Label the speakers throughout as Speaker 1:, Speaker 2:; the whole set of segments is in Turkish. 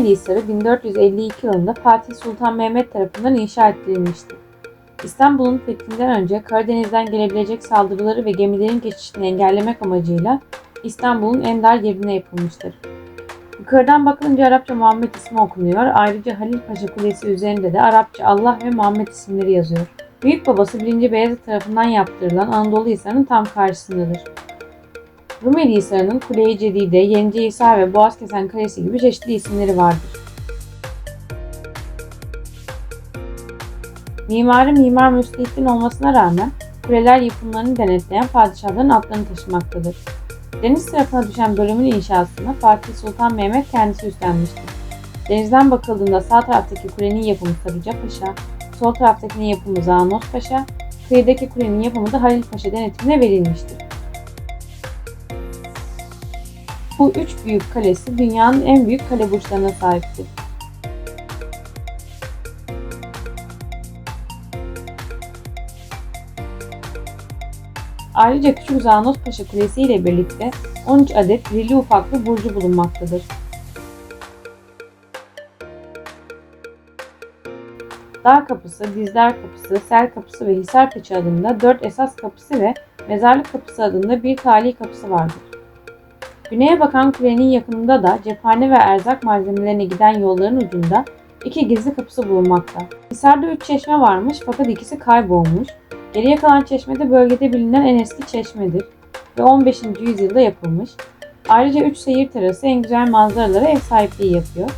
Speaker 1: Rumeli Hisarı 1452 yılında Fatih Sultan Mehmet tarafından inşa ettirilmişti. İstanbul'un fethinden önce Karadeniz'den gelebilecek saldırıları ve gemilerin geçişini engellemek amacıyla İstanbul'un en dar yerine yapılmıştır. Yukarıdan bakılınca Arapça Muhammed ismi okunuyor. Ayrıca Halil Paşa Kulesi üzerinde de Arapça Allah ve Muhammed isimleri yazıyor. Büyük babası 1. Beyazıt tarafından yaptırılan Anadolu Hisarı'nın tam karşısındadır. Rumeli Hisarı'nın Kule-i Cedide, Yenice Hisar ve Boğazkesen Kalesi gibi çeşitli isimleri vardır. Mimarı Mimar Müstehittin olmasına rağmen kuleler yapımlarını denetleyen padişahların adlarını taşımaktadır. Deniz tarafına düşen bölümün inşasını Fatih Sultan Mehmet kendisi üstlenmiştir. Denizden bakıldığında sağ taraftaki kulenin yapımı Sarıca Paşa, sol taraftakinin yapımı Zanos Paşa, kıyıdaki kulenin yapımı da Halil Paşa denetimine verilmiştir. Bu üç büyük kalesi dünyanın en büyük kale burçlarına sahiptir. Ayrıca Küçük Zanos Paşa Kulesi ile birlikte 13 adet irili ufaklı burcu bulunmaktadır. Dağ Kapısı, Dizler Kapısı, Sel Kapısı ve Hisar Peçi adında 4 esas kapısı ve Mezarlık Kapısı adında bir tali kapısı vardır. Güneye bakan kulenin yakınında da cephane ve erzak malzemelerine giden yolların ucunda iki gizli kapısı bulunmakta. Hisar'da üç çeşme varmış fakat ikisi kaybolmuş. Geriye kalan çeşme de bölgede bilinen en eski çeşmedir ve 15. yüzyılda yapılmış. Ayrıca üç seyir terası en güzel manzaralara ev sahipliği yapıyor.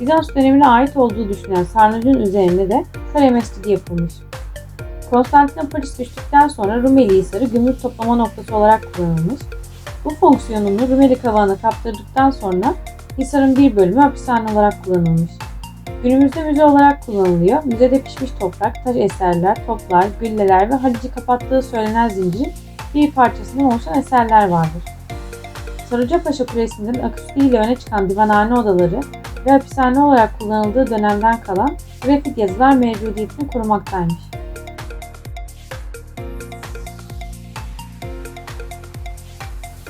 Speaker 1: Bizans dönemine ait olduğu düşünülen sarnıcın üzerinde de kale mescidi yapılmış. Konstantinopolis düştükten sonra Rumeli Hisarı gümrük toplama noktası olarak kullanılmış. Bu fonksiyonunu Rumeli kavağına kaptırdıktan sonra Hisar'ın bir bölümü hapishane olarak kullanılmış. Günümüzde müze olarak kullanılıyor. Müzede pişmiş toprak, taş eserler, toplar, gülleler ve Halici kapattığı söylenen zincirin bir parçasından oluşan eserler vardır. Sarıcapaşa Kulesi'nin akustiğiyle öne çıkan divanhane odaları ve hapishane olarak kullanıldığı dönemden kalan grafit yazılar mevcudiyetini korumaktaymış.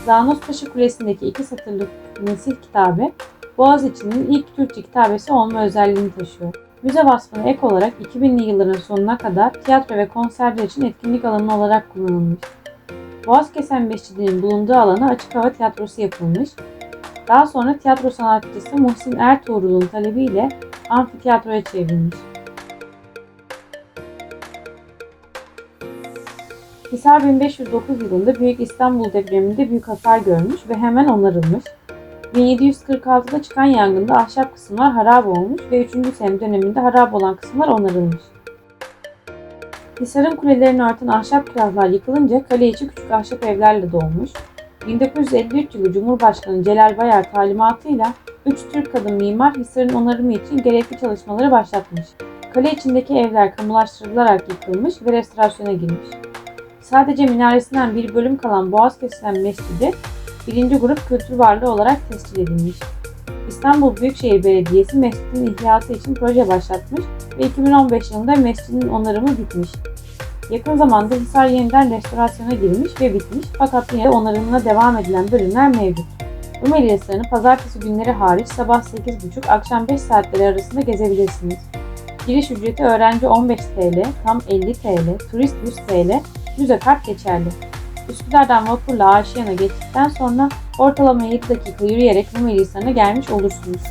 Speaker 1: Zanos Paşa Kulesi'ndeki iki satırlık Nesih kitabı, Boğaziçi'nin ilk Türkçe kitabesi olma özelliğini taşıyor. Müze vasfına ek olarak 2000'li yılların sonuna kadar tiyatro ve konserler için etkinlik alanı olarak kullanılmış. Boğazkesen Mescidi'nin bulunduğu alana açık hava tiyatrosu yapılmış. Daha sonra tiyatro sanatçısı Muhsin Ertuğrul'un talebiyle amfitiyatroya çevrilmiş. Hisar 1509 yılında Büyük İstanbul depreminde büyük hasar görmüş ve hemen onarılmış. 1746'da çıkan yangında ahşap kısımlar harap olmuş ve 3. Selim döneminde harap olan kısımlar onarılmış. Hisar'ın kulelerini örten ahşap külahlar yıkılınca kale içi küçük ahşap evlerle dolmuş. 1953 yılı Cumhurbaşkanı Celal Bayar talimatıyla 3 Türk kadın mimar Hisar'ın onarımı için gerekli çalışmaları başlatmış. Kale içindeki evler kamulaştırılarak yıkılmış ve restorasyona girmiş. Sadece minaresinden bir bölüm kalan Boğaz kesilen mescidi birinci grup kültür varlığı olarak tescil edilmiş. İstanbul Büyükşehir Belediyesi mescidin ihyası için proje başlatmış ve 2015 yılında mescidin onarımı bitmiş. Yakın zamanda Hisar yeniden restorasyona girmiş ve bitmiş fakat yine onarımına devam edilen bölümler mevcut. Rumeli Hisarı'nı pazartesi günleri hariç sabah 8.30 akşam 5 saatleri arasında gezebilirsiniz. Giriş ücreti öğrenci 15 TL, tam 50 TL, turist 100 TL, müze kart geçerli. Üsküdar'dan vapurla Aşiyan'a geçtikten sonra ortalama 7 dakika yürüyerek Rumeli Hisarı'na gelmiş olursunuz.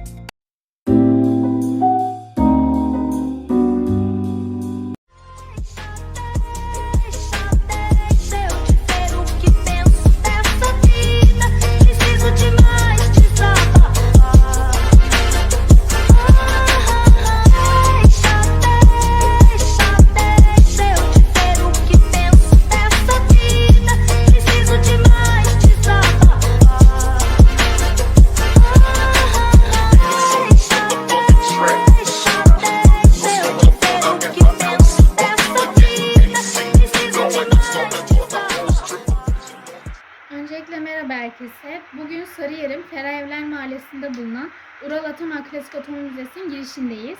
Speaker 2: Herkese. Bugün Sarıyer'in Ferah Evler Mahallesi'nde bulunan Ural Ataman Klasik Otomobil Müzesi'nin girişindeyiz.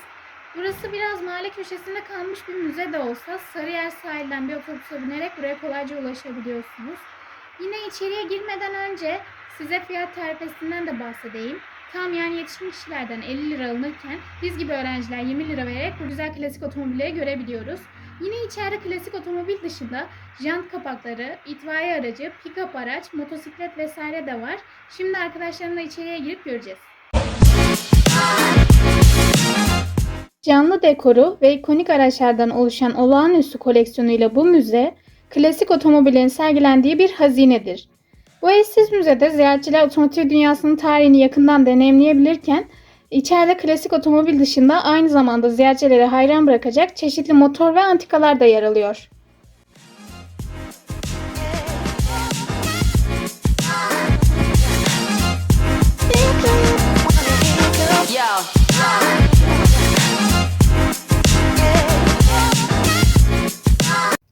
Speaker 2: Burası biraz mahalle köşesinde kalmış bir müze de olsa Sarıyer sahilden bir otobüse binerek buraya kolayca ulaşabiliyorsunuz. Yine içeriye girmeden önce size fiyat tarifesinden de bahsedeyim. Tam yani yetişmiş kişilerden 50 lira alınırken biz gibi öğrenciler 20 lira vererek bu güzel klasik otomobilleri görebiliyoruz. Yine içeride klasik otomobil dışında jant kapakları, itfaiye aracı, pick-up araç, motosiklet vesaire de var. Şimdi arkadaşlarımla içeriye girip göreceğiz. Canlı dekoru ve ikonik araçlardan oluşan olağanüstü koleksiyonuyla bu müze, klasik otomobillerin sergilendiği bir hazinedir. Bu eşsiz müzede ziyaretçiler otomotiv dünyasının tarihini yakından deneyimleyebilirken, içeride klasik otomobil dışında aynı zamanda ziyaretçileri hayran bırakacak çeşitli motor ve antikalar da yer alıyor.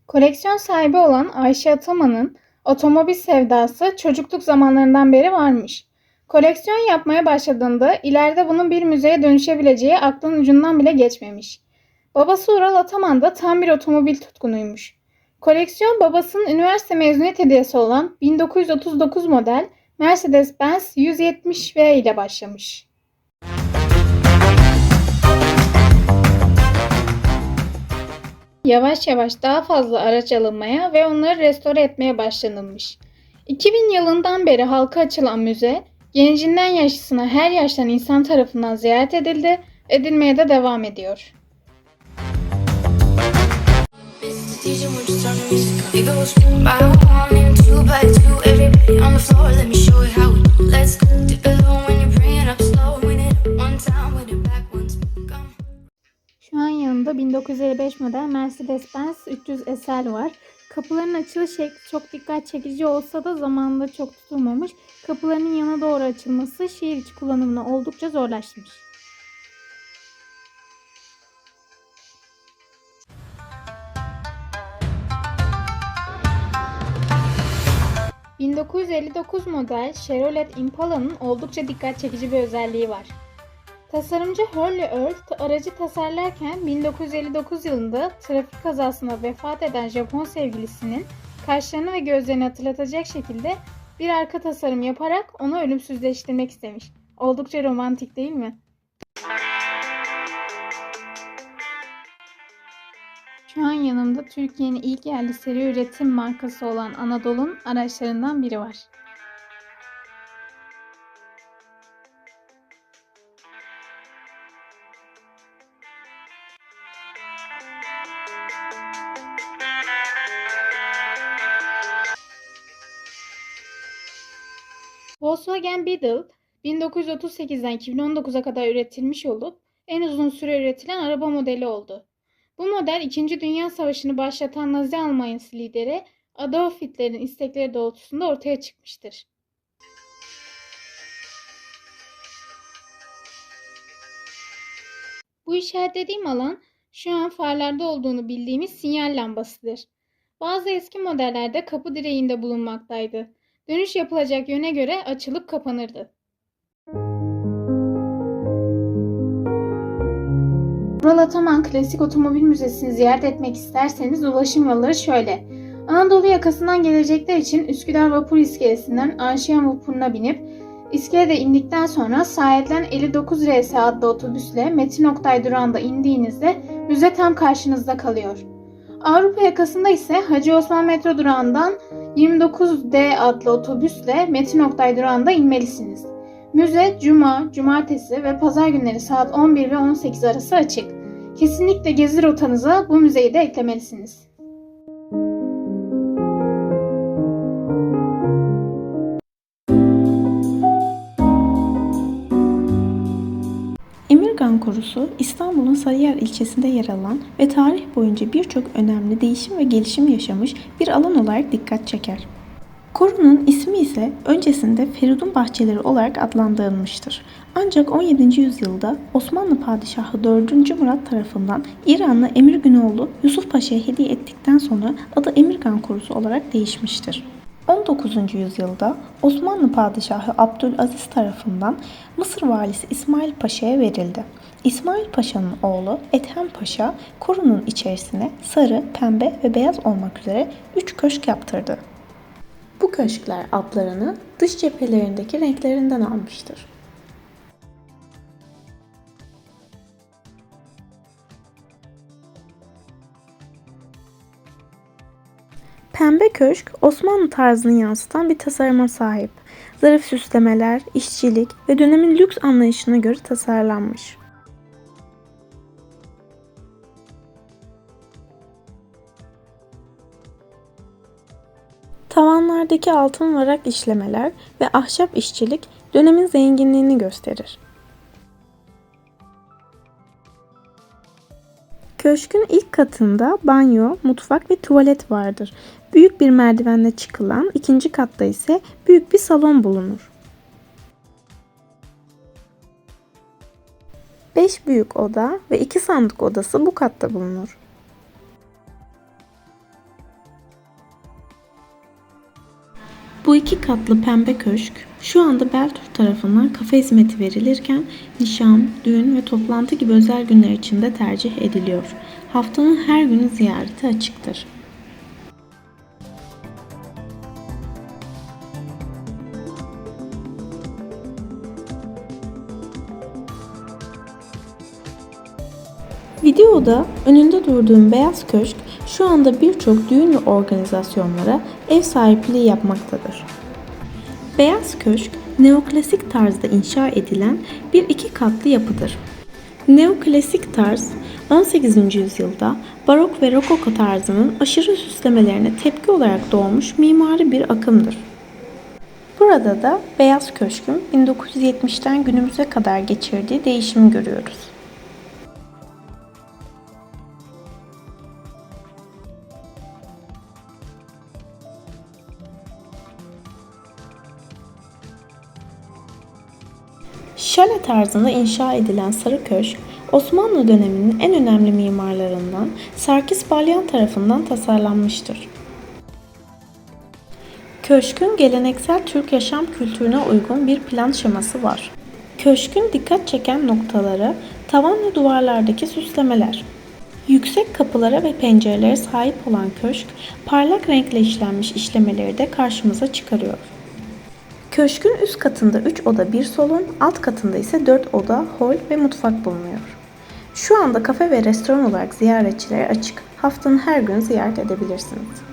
Speaker 2: Koleksiyon sahibi olan Ayşe Ataman'ın otomobil sevdası çocukluk zamanlarından beri varmış. Koleksiyon yapmaya başladığında ileride bunun bir müzeye dönüşebileceği aklının ucundan bile geçmemiş. Babası Ural Ataman da tam bir otomobil tutkunuymuş. Koleksiyon babasının üniversite mezuniyet hediyesi olan 1939 model Mercedes-Benz 170V ile başlamış. Yavaş yavaş daha fazla araç alınmaya ve onları restore etmeye başlanılmış. 2000 yılından beri halka açılan müze, gencinden yaşlısına her yaştan insan tarafından ziyaret edildi, edilmeye de devam ediyor. Şu an yanında 1955 model Mercedes-Benz 300 SL var. Kapıların açılış şekli çok dikkat çekici olsa da zamanında çok tutulmamış. Kapılarının yana doğru açılması şehir içi kullanımını oldukça zorlaştırmış. ...1959 model Chevrolet Impala'nın oldukça dikkat çekici bir özelliği var. Tasarımcı Hurley Earth aracı tasarlarken 1959 yılında trafik kazasında vefat eden Japon sevgilisinin kaşlarını ve gözlerini hatırlatacak şekilde bir arka tasarım yaparak onu ölümsüzleştirmek istemiş. Oldukça romantik değil mi? Şu an yanımda Türkiye'nin ilk yerli seri üretim markası olan Anadolu'nun araçlarından biri var. Volkswagen Beetle 1938'den 2019'a kadar üretilmiş olup en uzun süre üretilen araba modeli oldu. Bu model 2. Dünya Savaşı'nı başlatan Nazi Almanyası lideri Adolf Hitler'in istekleri doğrultusunda ortaya çıkmıştır. Bu işaretlediğim alan şu an farlarda olduğunu bildiğimiz sinyal lambasıdır. Bazı eski modellerde kapı direğinde bulunmaktaydı. Dönüş yapılacak yöne göre açılıp kapanırdı. Ural Ataman Klasik Otomobil Müzesi'ni ziyaret etmek isterseniz ulaşım yolları şöyle. Anadolu yakasından gelecekler için Üsküdar Vapur İskelesi'nden Anşiyan Vapuru'na binip İskelede indikten sonra sahiplen 59 RS adlı otobüsle Metin Oktay durağında indiğinizde müze tam karşınızda kalıyor. Avrupa yakasında ise Hacı Osman metro durağından 29D adlı otobüsle Metin Oktay durağında inmelisiniz. Müze cuma, cumartesi ve pazar günleri saat 11 ve 18 arası açık. Kesinlikle gezi rotanıza bu müzeyi de eklemelisiniz.
Speaker 3: Korusu İstanbul'un Sarıyer ilçesinde yer alan ve tarih boyunca birçok önemli değişim ve gelişim yaşamış bir alan olarak dikkat çeker. Korunun ismi ise öncesinde Feridun Bahçeleri olarak adlandırılmıştır. Ancak 17. yüzyılda Osmanlı Padişahı 4. Murat tarafından İranlı Emir Günoğlu Yusuf Paşa'ya hediye ettikten sonra adı Emirgan Korusu olarak değişmiştir. 19. yüzyılda Osmanlı Padişahı Abdülaziz tarafından Mısır valisi İsmail Paşa'ya verildi. İsmail Paşa'nın oğlu Ethem Paşa korunun içerisine sarı, pembe ve beyaz olmak üzere 3 köşk yaptırdı. Bu köşkler adlarını dış cephelerindeki renklerinden almıştır. Pembe köşk Osmanlı tarzını yansıtan bir tasarıma sahip. Zarif süslemeler, işçilik ve dönemin lüks anlayışına göre tasarlanmış. Tavanlardaki altın varak işlemeler ve ahşap işçilik dönemin zenginliğini gösterir. Köşkün ilk katında banyo, mutfak ve tuvalet vardır. Büyük bir merdivenle çıkılan ikinci katta ise büyük bir salon bulunur. Beş büyük oda ve iki sandık odası bu katta bulunur. Bu iki katlı pembe köşk şu anda Beltur tarafından kafe hizmeti verilirken nişan, düğün ve toplantı gibi özel günler için de tercih ediliyor. Haftanın her günü ziyarete açıktır. Videoda önünde durduğum beyaz köşk şu anda birçok düğün ve organizasyonlara ev sahipliği yapmaktadır. Beyaz Köşk, neoklasik tarzda inşa edilen bir iki katlı yapıdır. Neoklasik tarz, 18. yüzyılda barok ve rokoko tarzının aşırı süslemelerine tepki olarak doğmuş mimari bir akımdır. Burada da Beyaz Köşk'ün 1970'ten günümüze kadar geçirdiği değişimi görüyoruz. Şale tarzında inşa edilen Sarı Köşk, Osmanlı döneminin en önemli mimarlarından Sarkis Balyan tarafından tasarlanmıştır. Köşkün geleneksel Türk yaşam kültürüne uygun bir plan şeması var. Köşkün dikkat çeken noktaları tavan ve duvarlardaki süslemeler. Yüksek kapılara ve pencerelere sahip olan köşk, parlak renkle işlenmiş işlemeleri de karşımıza çıkarıyor. Köşkün üst katında 3 oda, 1 salon, alt katında ise 4 oda, hol ve mutfak bulunuyor. Şu anda kafe ve restoran olarak ziyaretçilere açık. Haftanın her günü ziyaret edebilirsiniz.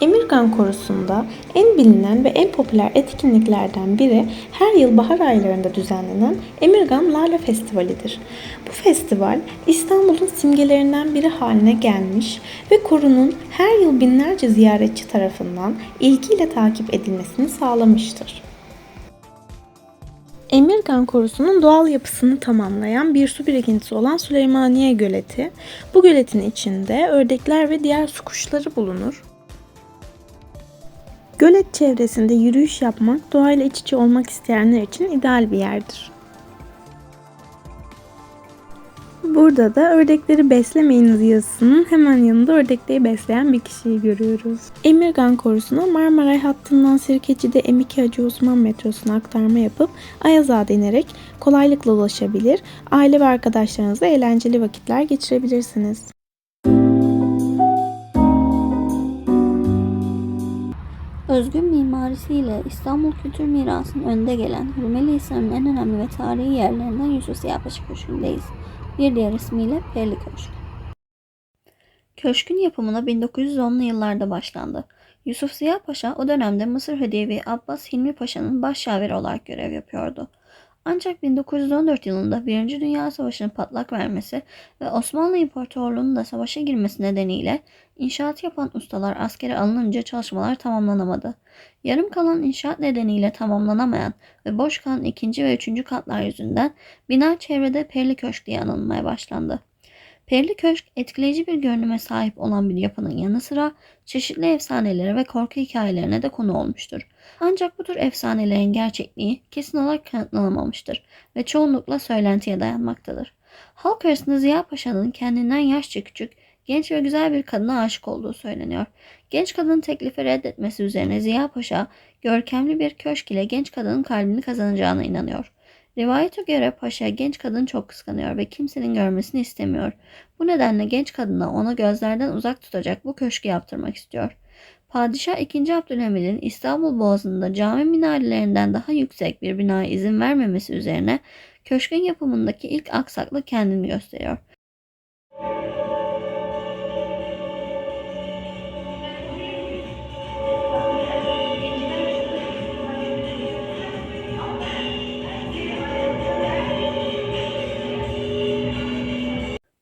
Speaker 3: Emirgan Korusu'nda en bilinen ve en popüler etkinliklerden biri her yıl bahar aylarında düzenlenen Emirgan Lale Festivali'dir. Bu festival İstanbul'un simgelerinden biri haline gelmiş ve korunun her yıl binlerce ziyaretçi tarafından ilgiyle takip edilmesini sağlamıştır. Emirgan Korusu'nun doğal yapısını tamamlayan bir su birikintisi olan Süleymaniye Göleti. Bu göletin içinde ördekler ve diğer su kuşları bulunur. Gölet çevresinde yürüyüş yapmak doğayla iç içe olmak isteyenler için ideal bir yerdir. Burada da ördekleri beslemeyiniz yazısının hemen yanında ördekleri besleyen bir kişiyi görüyoruz. Emirgan Korusu'na Marmaray hattından Sirkeci'de M2 Hacı Osman metrosuna aktarma yapıp Ayazağ'a inerek kolaylıkla ulaşabilir, aile ve arkadaşlarınızla eğlenceli vakitler geçirebilirsiniz.
Speaker 4: Özgün mimarisiyle İstanbul Kültür Mirası'nın önde gelen Rumeli Hisarı'nın en önemli ve tarihi yerlerinden Yusuf Siyahpaşa Köşkü'ndeyiz. Bir diğer ismiyle Perli Köşk. Köşkün yapımına 1910'lu yıllarda başlandı. Yusuf Ziya Paşa o dönemde Mısır Hediyevi Abbas Hilmi Paşa'nın başşaveri olarak görev yapıyordu. Ancak 1914 yılında Birinci Dünya Savaşı'nın patlak vermesi ve Osmanlı İmparatorluğu'nun da savaşa girmesi nedeniyle inşaat yapan ustalar askere alınınca çalışmalar tamamlanamadı. Yarım kalan inşaat nedeniyle tamamlanamayan ve boş kalan ikinci ve üçüncü katlar yüzünden bina çevrede Perli Köşk diye anılmaya başlandı. Perli Köşk etkileyici bir görünüme sahip olan bir yapının yanı sıra çeşitli efsanelere ve korku hikayelerine de konu olmuştur. Ancak bu tür efsanelerin gerçekliği kesin olarak kanıtlanamamıştır ve çoğunlukla söylentiye dayanmaktadır. Halk arasında Ziya Paşa'nın kendinden yaşça küçük, genç ve güzel bir kadına aşık olduğu söyleniyor. Genç kadının teklifi reddetmesi üzerine Ziya Paşa görkemli bir köşk ile genç kadının kalbini kazanacağına inanıyor. Rivayete göre paşa genç kadını çok kıskanıyor ve kimsenin görmesini istemiyor. Bu nedenle genç kadına ona gözlerden uzak tutacak bu köşkü yaptırmak istiyor. Padişah 2. Abdülhamid'in İstanbul Boğazı'nda cami minarelerinden daha yüksek bir binaya izin vermemesi üzerine köşkün yapımındaki ilk aksaklık kendini gösteriyor.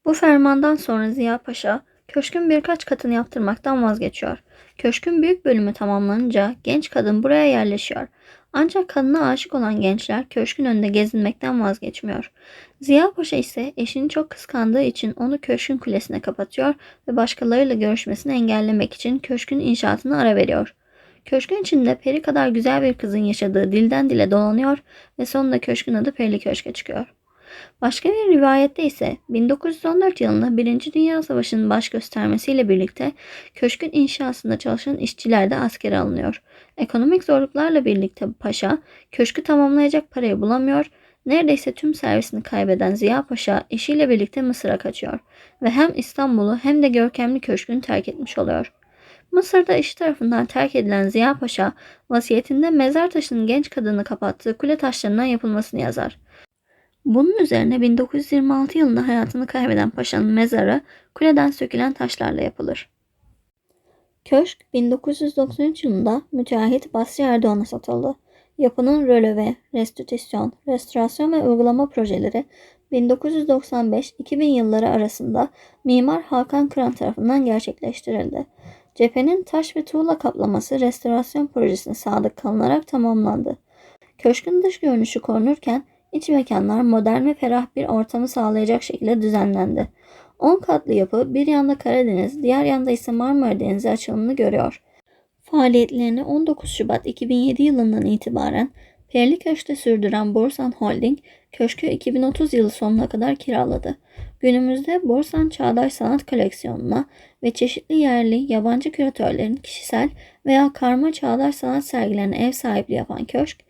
Speaker 4: Bu fermandan sonra Ziya Paşa köşkün birkaç katını yaptırmaktan vazgeçiyor. Köşkün büyük bölümü tamamlanınca genç kadın buraya yerleşiyor. Ancak kadına aşık olan gençler köşkün önünde gezinmekten vazgeçmiyor. Ziya Paşa ise eşini çok kıskandığı için onu köşkün kulesine kapatıyor ve başkalarıyla görüşmesini engellemek için köşkün inşaatına ara veriyor. Köşkün içinde peri kadar güzel bir kızın yaşadığı dilden dile dolanıyor ve sonunda köşkün adı Perili Köşk'e çıkıyor. Başka bir rivayette ise 1914 yılında 1. Dünya Savaşı'nın baş göstermesiyle birlikte köşkün inşasında çalışan işçiler de askere alınıyor. Ekonomik zorluklarla birlikte paşa köşkü tamamlayacak parayı bulamıyor. Neredeyse tüm servisini kaybeden Ziya Paşa eşiyle birlikte Mısır'a kaçıyor ve hem İstanbul'u hem de görkemli köşkünü terk etmiş oluyor. Mısır'da eşi tarafından terk edilen Ziya Paşa vasiyetinde mezar taşının genç kadını kapattığı kule taşlarından yapılmasını yazar. Bunun üzerine 1926 yılında hayatını kaybeden paşanın mezarı kuleden sökülen taşlarla yapılır. Köşk 1993 yılında müteahhit Basri Erdoğan'a satıldı. Yapının röleve, restitüsyon, restorasyon ve uygulama projeleri 1995-2000 yılları arasında Mimar Hakan Kıran tarafından gerçekleştirildi. Cephenin taş ve tuğla kaplaması restorasyon projesine sadık kalınarak tamamlandı. Köşkün dış görünüşü korunurken İç mekanlar modern ve ferah bir ortamı sağlayacak şekilde düzenlendi. 10 katlı yapı bir yanda Karadeniz, diğer yanda ise Marmara Denizi açılımını görüyor. Faaliyetlerini 19 Şubat 2007 yılından itibaren Perli Köşk'te sürdüren Borsan Holding, köşkü 2030 yılı sonuna kadar kiraladı. Günümüzde Borsan Çağdaş Sanat Koleksiyonu'na ve çeşitli yerli, yabancı küratörlerin kişisel veya karma çağdaş sanat sergilerine ev sahipliği yapan köşk,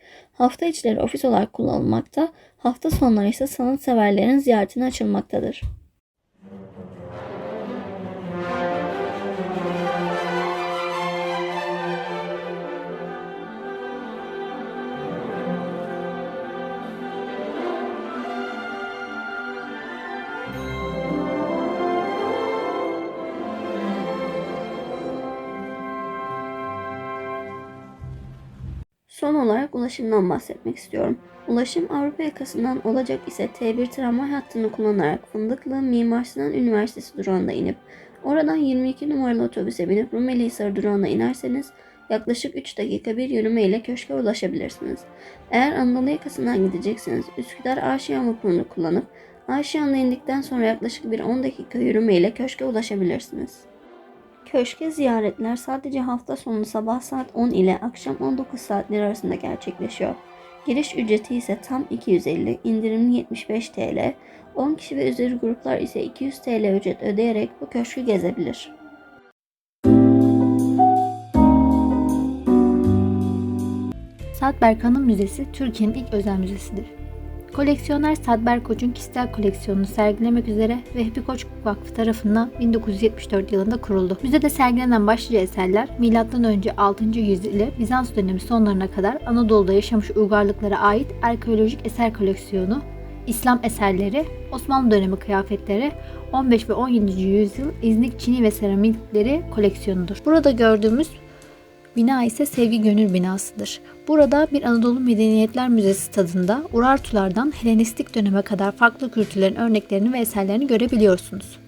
Speaker 4: hafta içleri ofis olarak kullanılmakta, hafta sonları ise sanatseverlerin ziyaretine açılmaktadır. Ulaşımdan bahsetmek istiyorum. Ulaşım Avrupa yakasından olacak ise T1 tramvay hattını kullanarak Fındıklı Mimar Sinan Üniversitesi durağında inip oradan 22 numaralı otobüse binip Rumeli Hisarı durağına inerseniz yaklaşık 3 dakika bir yürüme ile köşke ulaşabilirsiniz. Eğer Anadolu yakasından gidecekseniz Üsküdar Aşiyan vapurunu kullanıp Aşiyan'da indikten sonra yaklaşık bir 10 dakika yürüme ile köşke ulaşabilirsiniz. Köşke ziyaretler sadece hafta sonu sabah saat 10 ile akşam 19 saatleri arasında gerçekleşiyor. Giriş ücreti ise tam 250, indirimli 75 TL, 10 kişi ve üzeri gruplar ise 200 TL ücret ödeyerek bu köşkü gezebilir.
Speaker 5: Sadberk Hanım Müzesi Türkiye'nin ilk özel müzesidir. Koleksiyoner Sadberk Koç'un kişisel koleksiyonunu sergilemek üzere Vehbi Koç Vakfı tarafından 1974 yılında kuruldu. Müzede sergilenen başlıca eserler M.Ö. 6. yüzyıl ile Bizans dönemi sonlarına kadar Anadolu'da yaşamış uygarlıklara ait arkeolojik eser koleksiyonu, İslam eserleri, Osmanlı dönemi kıyafetleri, 15 ve 17. yüzyıl İznik Çini ve seramikleri koleksiyonudur. Burada gördüğümüz Bina ise Sevgi Gönül binasıdır. Burada bir Anadolu Medeniyetler Müzesi tadında Urartulardan Helenistik döneme kadar farklı kültürlerin örneklerini ve eserlerini görebiliyorsunuz.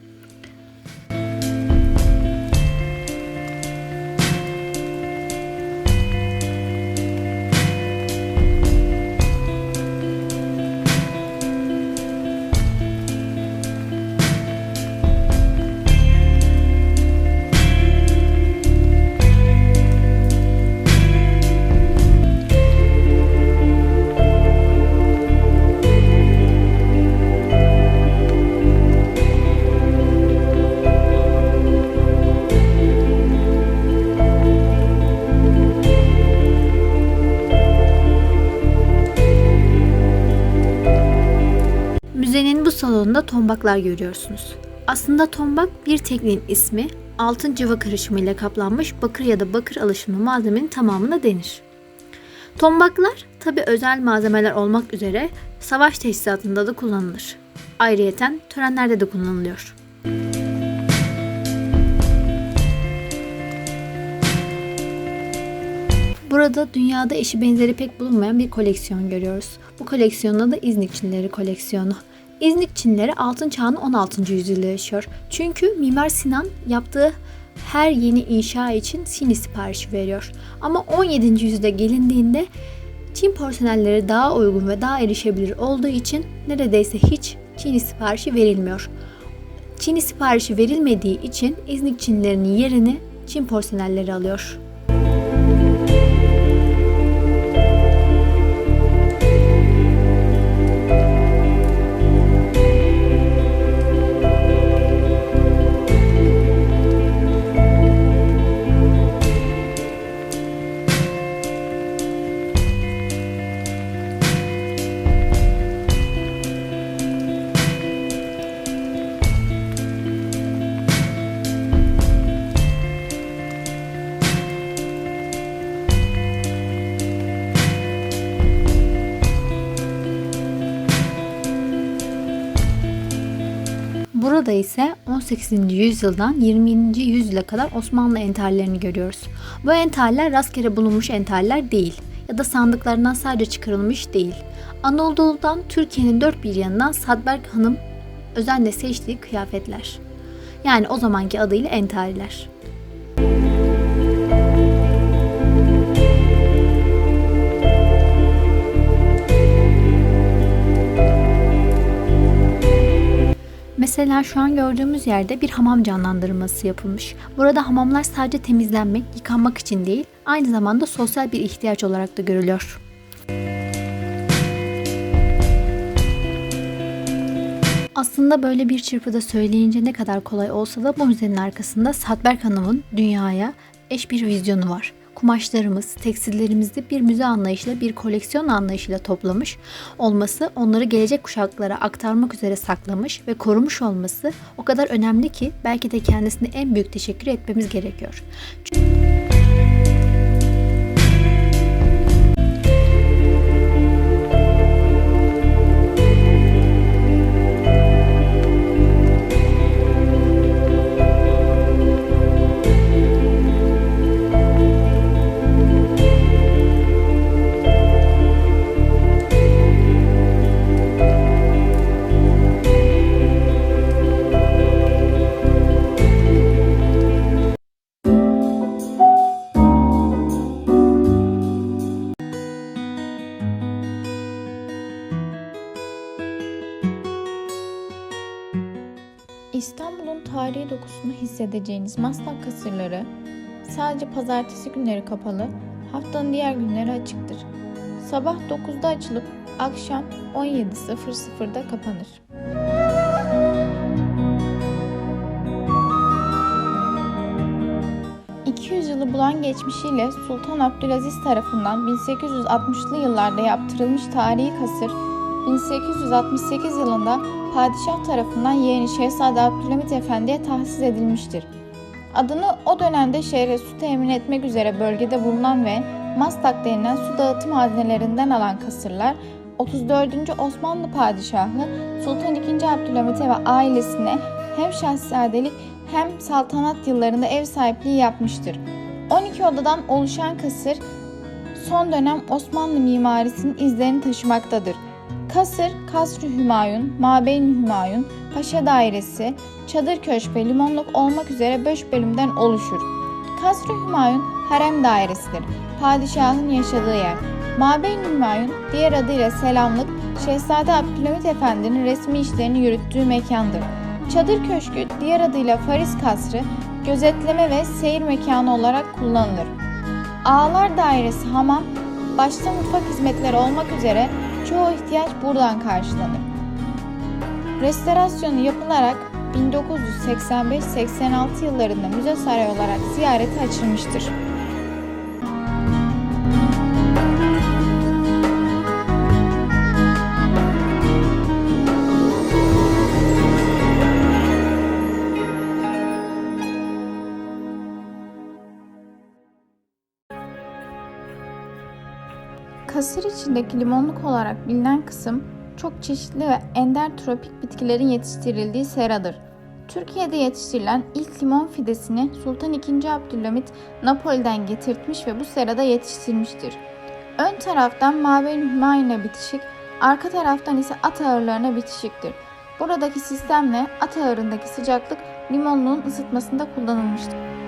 Speaker 5: Tombaklar görüyorsunuz. Aslında tombak bir tekniğin ismi, altın cıva karışımıyla kaplanmış bakır ya da bakır alaşımlı malzemenin tamamına denir. Tombaklar tabi özel malzemeler olmak üzere savaş teçhizatında da kullanılır. Ayrıyeten törenlerde de kullanılıyor. Burada dünyada eşi benzeri pek bulunmayan bir koleksiyon görüyoruz. Bu koleksiyonda da İznik Çinleri koleksiyonu. İznik Çinleri altın çağının 16. yüzyılda yaşıyor. Çünkü Mimar Sinan yaptığı her yeni inşa için Çin'i siparişi veriyor. Ama 17. yüzyılda gelindiğinde Çin porselenleri daha uygun ve daha erişebilir olduğu için neredeyse hiç Çin'i siparişi verilmiyor. Çin'i siparişi verilmediği için İznik Çinlilerinin yerini Çin porselenleri alıyor. Burada ise 18. yüzyıldan 20. yüzyıla kadar Osmanlı entarlerini görüyoruz. Bu entarler rastgele bulunmuş entarler değil ya da sandıklarından sadece çıkarılmış değil. Anadolu'dan Türkiye'nin dört bir yanından Sadberk Hanım özenle seçtiği kıyafetler. Yani o zamanki adıyla entariler. Mesela şu an gördüğümüz yerde bir hamam canlandırması yapılmış. Burada hamamlar sadece temizlenmek, yıkanmak için değil, aynı zamanda sosyal bir ihtiyaç olarak da görülüyor. Aslında böyle bir çırpıda söyleyince ne kadar kolay olsa da bu müzenin arkasında Sadberk Hanım'ın dünyaya eş bir vizyonu var. Kumaşlarımız, tekstillerimizi bir müze anlayışıyla, bir koleksiyon anlayışıyla toplamış olması, onları gelecek kuşaklara aktarmak üzere saklamış ve korumuş olması o kadar önemli ki belki de kendisine en büyük teşekkür etmemiz gerekiyor.
Speaker 6: İstanbul'un hissedeceğiniz Maslak kasırları sadece pazartesi günleri kapalı, haftanın diğer günleri açıktır. Sabah 9'da açılıp akşam 17.00'da kapanır. ...200 yılı bulan geçmişiyle Sultan Abdülaziz tarafından 1860'lı yıllarda yaptırılmış tarihi kasır 1868 yılında padişah tarafından yeğeni Şehzade Abdülhamit Efendi'ye tahsis edilmiştir. Adını o dönemde şehre su temin etmek üzere bölgede bulunan ve Mastak denilen su dağıtım haznelerinden alan kasırlar 34. Osmanlı Padişahı Sultan II. Abdülhamit'e ve ailesine hem şehzadelik hem saltanat yıllarında ev sahipliği yapmıştır. 12 odadan oluşan kasır son dönem Osmanlı mimarisinin izlerini taşımaktadır. Kasır, Kasr-ı Hümayun, Mabeyn Hümayun, Paşa Dairesi, Çadır Köşk ve Limonluk olmak üzere 5 bölümden oluşur. Kasr-ı Hümayun, Harem Dairesidir. Padişahın yaşadığı yer. Mabeyn Hümayun, diğer adıyla Selamlık, Şehzade Abdülhamit Efendi'nin resmi işlerini yürüttüğü mekandır. Çadır Köşkü, diğer adıyla Faris Kasrı, gözetleme ve seyir mekanı olarak kullanılır. Ağalar Dairesi Hamam, başta mutfak hizmetleri olmak üzere çoğu ihtiyaç buradan karşılanır. Restorasyonu yapılarak 1985-86 yıllarında müze sarayı olarak ziyarete açılmıştır. İçindeki limonluk olarak bilinen kısım çok çeşitli ve ender tropik bitkilerin yetiştirildiği seradır. Türkiye'de yetiştirilen ilk limon fidesini Sultan II. Abdülhamit Napoli'den getirtmiş ve bu serada yetiştirmiştir. Ön taraftan Mabeyün Hümayun'a bitişik, arka taraftan ise at ağırlarına bitişiktir. Buradaki sistemle at ağırındaki sıcaklık limonluğun ısıtmasında kullanılmıştır.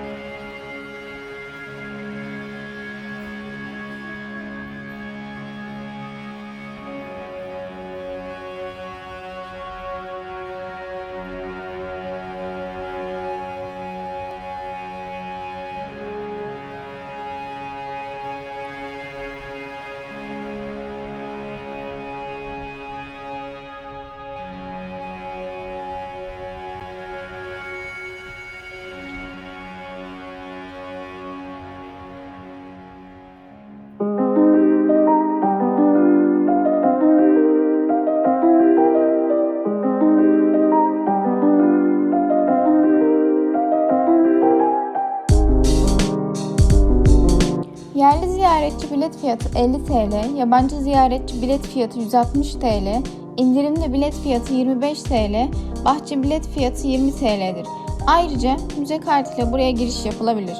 Speaker 6: Yerli ziyaretçi bilet fiyatı 50 TL, yabancı ziyaretçi bilet fiyatı 160 TL, indirimli bilet fiyatı 25 TL, bahçe bilet fiyatı 20 TL'dir. Ayrıca müze kartıyla buraya giriş yapılabilir.